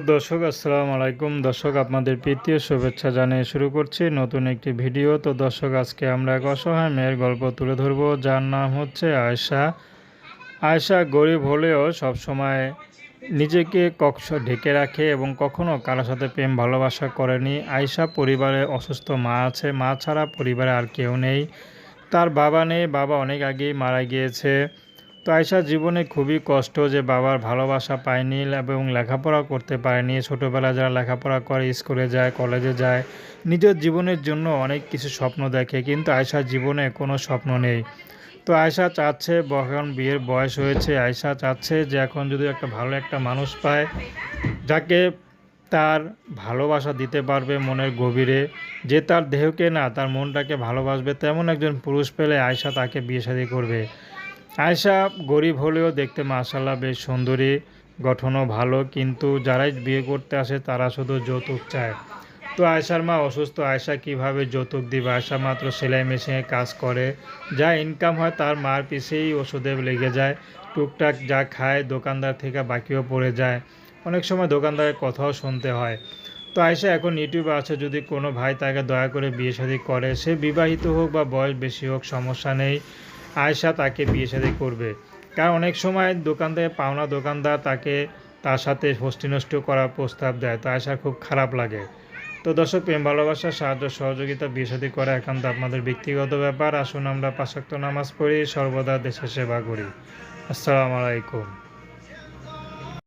দর্শক, আসসালামু আলাইকুম। দর্শক, আপনাদের প্রীতীয় শুভেচ্ছা জানিয়ে শুরু করছি নতুন একটি ভিডিও। তো দর্শক, আজকে আমরা এক অসহায় মেয়ের গল্প তুলে ধরবো। যার নাম হচ্ছে আয়শা। আয়শা গরিব হলেও সবসময় নিজেকে কক্ষ ঢেকে রাখে এবং কখনো কারোর সাথে প্রেম ভালোবাসা করেনি। আয়শা পরিবারে অসুস্থ মা আছে। মা ছাড়া পরিবারে আর কেউ নেই। তার বাবা নেই। বাবা অনেক আগেই মারা গিয়েছে। তো আয়সার জীবনে খুবই কষ্ট যে বাবার ভালোবাসা পায়নি এবং লেখাপড়া করতে পারেনি। ছোটোবেলায় যারা লেখাপড়া করে, স্কুলে যায়, কলেজে যায়, নিজের জীবনের জন্য অনেক কিছু স্বপ্ন দেখে, কিন্তু আয়সার জীবনে কোনো স্বপ্ন নেই। তো আয়সা চাচ্ছে এখন বিয়ের বয়স হয়েছে। আয়সা চাচ্ছে যে এখন যদি একটা ভালো একটা মানুষ পায়, যাকে তার ভালোবাসা দিতে পারবে মনের গভীরে, যে তার দেহকে না, তার মনটাকে ভালোবাসবে, তেমন একজন পুরুষ পেলে আয়সা তাকে বিয়ে শাদী করবে। আয়সা গরিব হলেও দেখতে মাশাল্লাহ বেশ সুন্দরী, গঠনও ভালো, কিন্তু যারাই বিয়ে করতে আসে তারা শুধু যৌতুক চায়। তো আয়সার মা অসুস্থ আয়সা কীভাবে যৌতুক দিবে? আয়সা মাত্র সেলাই মেশিনে কাজ করে। যা ইনকাম হয় তার মার পিছেই ওষুধে লেগে যায়। টুকটাক যা খায় দোকানদার থেকে বাকিও পড়ে যায়। অনেক সময় দোকানদারের কথাও শুনতে হয়। তো আয়সা এখন ইউটিউবে আছে, যদি কোনো ভাই তাকে দয়া করে বিয়ে শাদী করে, সে বিবাহিত হোক বা বয়স বেশি হোক সমস্যা নেই। আয়সা তাকে বিয়ে সাথে করবে। কারণ অনেক সময় দোকানদার পাওনা দোকানদার তাকে তার সাথে নষ্ট করার প্রস্তাব দেয়। তো আয়সার খুব খারাপ লাগে। তো দর্শক, প্রেম, ভালোবাসা, সাহায্য, সহযোগিতা, বিয়ে সাথে করা একান্ত আপনাদের ব্যক্তিগত ব্যাপার। আসুন আমরা পাশাক্ত নামাজ পড়ি, সর্বদা দেশের সেবা করি। আসসালামু আলাইকুম।